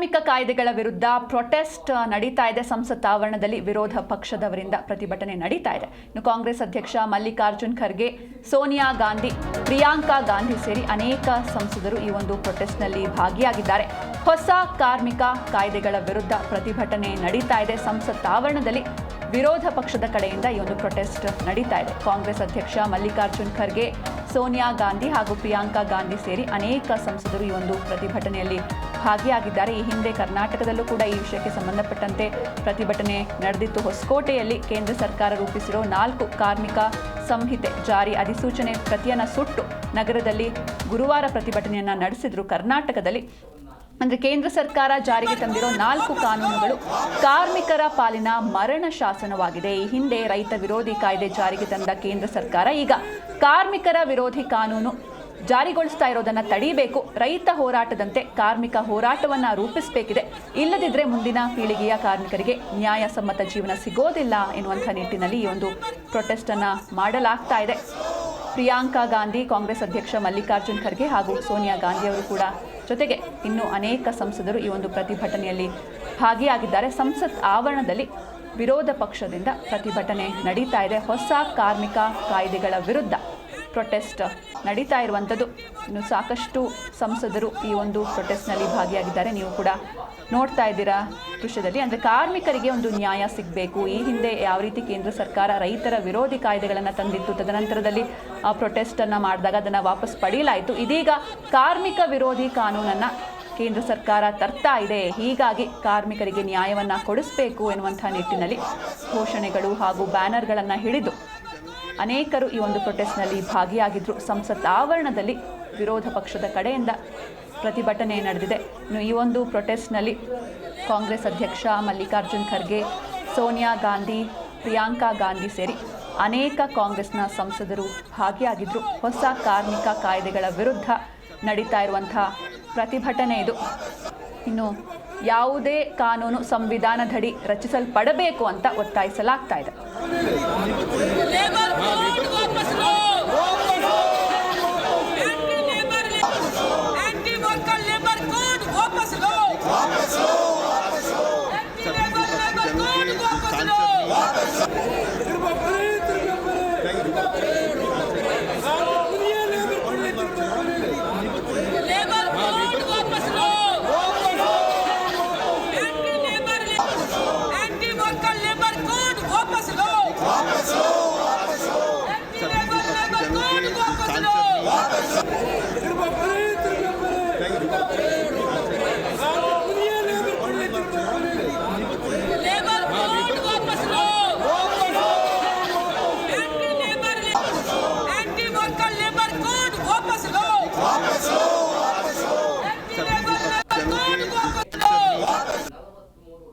ಕಾರ್ಮಿಕ ಕಾಯ್ದೆಗಳ ವಿರುದ್ಧ ಪ್ರೊಟೆಸ್ಟ್ ನಡೀತಾ ಇದೆ. ಸಂಸತ್ ಆವರಣದಲ್ಲಿ ವಿರೋಧ ಪಕ್ಷದವರಿಂದ ಪ್ರತಿಭಟನೆ ನಡೀತಾ ಇದೆ. ಇನ್ನು ಕಾಂಗ್ರೆಸ್ ಅಧ್ಯಕ್ಷ ಮಲ್ಲಿಕಾರ್ಜುನ್ ಖರ್ಗೆ, ಸೋನಿಯಾ ಗಾಂಧಿ, ಪ್ರಿಯಾಂಕಾ ಗಾಂಧಿ ಸೇರಿ ಅನೇಕ ಸಂಸದರು ಈ ಒಂದು ಪ್ರೊಟೆಸ್ಟ್ನಲ್ಲಿ ಭಾಗಿಯಾಗಿದ್ದಾರೆ. ಹೊಸ ಕಾರ್ಮಿಕ ಕಾಯ್ದೆಗಳ ವಿರುದ್ಧ ಪ್ರತಿಭಟನೆ ನಡೀತಾ ಇದೆ. ಸಂಸತ್ ಆವರಣದಲ್ಲಿ ವಿರೋಧ ಪಕ್ಷದ ಕಡೆಯಿಂದ ಈ ಒಂದು ಪ್ರೊಟೆಸ್ಟ್ ನಡೀತಾ ಇದೆ. ಕಾಂಗ್ರೆಸ್ ಅಧ್ಯಕ್ಷ ಮಲ್ಲಿಕಾರ್ಜುನ್ ಖರ್ಗೆ, ಸೋನಿಯಾ ಗಾಂಧಿ ಹಾಗೂ ಪ್ರಿಯಾಂಕಾ ಗಾಂಧಿ ಸೇರಿ ಅನೇಕ ಸಂಸದರು ಈ ಒಂದು ಪ್ರತಿಭಟನೆಯಲ್ಲಿ ಭಾಗಿಯಾಗಿದ್ದಾರೆ. ಈ ಹಿಂದೆ ಕರ್ನಾಟಕದಲ್ಲೂ ಕೂಡ ಈ ವಿಷಯಕ್ಕೆ ಸಂಬಂಧಪಟ್ಟಂತೆ ಪ್ರತಿಭಟನೆ ನಡೆದಿತ್ತು. ಹೊಸಕೋಟೆಯಲ್ಲಿ ಕೇಂದ್ರ ಸರ್ಕಾರ ರೂಪಿಸಿರೋ ನಾಲ್ಕು ಕಾರ್ಮಿಕ ಸಂಹಿತೆ ಜಾರಿ. ಅಧಿಸೂಚನೆ ಪ್ರತಿಯನ್ನು ಸುಟ್ಟು ನಗರದಲ್ಲಿ ಗುರುವಾರ ಪ್ರತಿಭಟನೆಯನ್ನು ನಡೆಸಿದ್ರು. ಕರ್ನಾಟಕದಲ್ಲಿ ಅಂದರೆ ಕೇಂದ್ರ ಸರ್ಕಾರ ಜಾರಿಗೆ ತಂದಿರೋ ನಾಲ್ಕು ಕಾನೂನುಗಳು ಕಾರ್ಮಿಕರ ಪಾಲಿನ ಮರಣ ಶಾಸನವಾಗಿದೆ. ಈ ಹಿಂದೆ ರೈತ ವಿರೋಧಿ ಕಾಯ್ದೆ ಜಾರಿಗೆ ತಂದ ಕೇಂದ್ರ ಸರ್ಕಾರ. ಈಗ ಕಾರ್ಮಿಕರ ವಿರೋಧಿ ಕಾನೂನು ಜಾರಿಗೊಳಿಸ್ತಾ ಇರೋದನ್ನ ತಡೀಬೇಕು. ರೈತ ಹೋರಾಟದಂತೆ ಕಾರ್ಮಿಕ ಹೋರಾಟವನ್ನ ರೂಪಿಸಬೇಕಿದೆ. ಇಲ್ಲದಿದ್ರೆ ಮುಂದಿನ ಪೀಳಿಗೆಯ ಕಾರ್ಮಿಕರಿಗೆ ನ್ಯಾಯಸಮ್ಮತ ಜೀವನ ಸಿಗೋದಿಲ್ಲ ಎನ್ನುವಂಥ ನಿಟ್ಟಿನಲ್ಲಿ ಈ ಒಂದು ಪ್ರೊಟೆಸ್ಟ್ ಅನ್ನ ಮಾಡಲಾಗ್ತಾ ಇದೆ. ಪ್ರಿಯಾಂಕಾ ಗಾಂಧಿ ಕಾಂಗ್ರೆಸ್ ಅಧ್ಯಕ್ಷ ಮಲ್ಲಿಕಾರ್ಜುನ್ ಖರ್ಗೆ ಹಾಗೂ ಸೋನಿಯಾ ಗಾಂಧಿ ಅವರು ಕೂಡ ಜೊತೆಗೆ ಇನ್ನು ಅನೇಕ ಸಂಸದರು ಈ ಒಂದು ಪ್ರತಿಭಟನೆಯಲ್ಲಿ ಭಾಗಿಯಾಗಿದ್ದಾರೆ. ಸಂಸತ್ ಆವರಣದಲ್ಲಿ ವಿರೋಧ ಪಕ್ಷದಿಂದ ಪ್ರತಿಭಟನೆ ನಡೀತಾ ಇದೆ. ಹೊಸ ಕಾರ್ಮಿಕ ಕಾಯ್ದೆಗಳ ವಿರುದ್ಧ. ಪ್ರೊಟೆಸ್ಟ್ ನಡೀತಾ ಇರುವಂಥದ್ದು. ಇನ್ನು ಸಾಕಷ್ಟು ಸಂಸದರು ಈ ಒಂದು ಪ್ರೊಟೆಸ್ಟ್ನಲ್ಲಿ ಭಾಗಿಯಾಗಿದ್ದಾರೆ. ನೀವು ಕೂಡ ನೋಡ್ತಾ ಇದ್ದೀರಾ ದೃಶ್ಯದಲ್ಲಿ. ಅಂದರೆ ಕಾರ್ಮಿಕರಿಗೆ ಒಂದು ನ್ಯಾಯ ಸಿಗಬೇಕು. ಈ ಹಿಂದೆ ಯಾವ ರೀತಿ ಕೇಂದ್ರ ಸರ್ಕಾರ ರೈತರ ವಿರೋಧಿ ಕಾಯ್ದೆಗಳನ್ನು ತಂದಿತ್ತು, ತದನಂತರದಲ್ಲಿ ಆ ಪ್ರೊಟೆಸ್ಟನ್ನು ಮಾಡಿದಾಗ ಅದನ್ನು ವಾಪಸ್ ಪಡೆಯಲಾಯಿತು. ಇದೀಗ ಕಾರ್ಮಿಕ ವಿರೋಧಿ ಕಾನೂನನ್ನು ಕೇಂದ್ರ ಸರ್ಕಾರ ತರ್ತಾ ಇದೆ. ಹೀಗಾಗಿ ಕಾರ್ಮಿಕರಿಗೆ ನ್ಯಾಯವನ್ನು ಕೊಡಿಸಬೇಕು ಎನ್ನುವಂಥ ನಿಟ್ಟಿನಲ್ಲಿ ಘೋಷಣೆಗಳು ಹಾಗೂ ಬ್ಯಾನರ್ಗಳನ್ನು ಹಿಡಿದು ಅನೇಕರು ಈ ಒಂದು ಪ್ರೊಟೆಸ್ಟ್ನಲ್ಲಿ ಭಾಗಿಯಾಗಿದ್ದರು ಸಂಸತ್ ಆವರಣದಲ್ಲಿ ವಿರೋಧ ಪಕ್ಷದ ಕಡೆಯಿಂದ ಪ್ರತಿಭಟನೆ ನಡೆದಿದೆ. ಇನ್ನು ಈ ಒಂದು ಪ್ರೊಟೆಸ್ಟ್ನಲ್ಲಿ ಕಾಂಗ್ರೆಸ್ ಅಧ್ಯಕ್ಷ ಮಲ್ಲಿಕಾರ್ಜುನ್ ಖರ್ಗೆ, ಸೋನಿಯಾ ಗಾಂಧಿ, ಪ್ರಿಯಾಂಕಾ ಗಾಂಧಿ ಸೇರಿ ಅನೇಕ ಕಾಂಗ್ರೆಸ್ನ ಸಂಸದರು ಭಾಗಿಯಾಗಿದ್ದರು ಹೊಸ ಕಾರ್ಮಿಕ ಕಾಯ್ದೆಗಳ ವಿರುದ್ಧ ನಡೀತಾ ಇರುವಂಥ ಪ್ರತಿಭಟನೆ ಇದು. ಇನ್ನು ಯಾವುದೇ ಕಾನೂನು ಸಂವಿಧಾನದಡಿ ರಚಿಸಲ್ಪಡಬೇಕು ಅಂತ ಒತ್ತಾಯಿಸಲಾಗ್ತಾ ಇದೆ.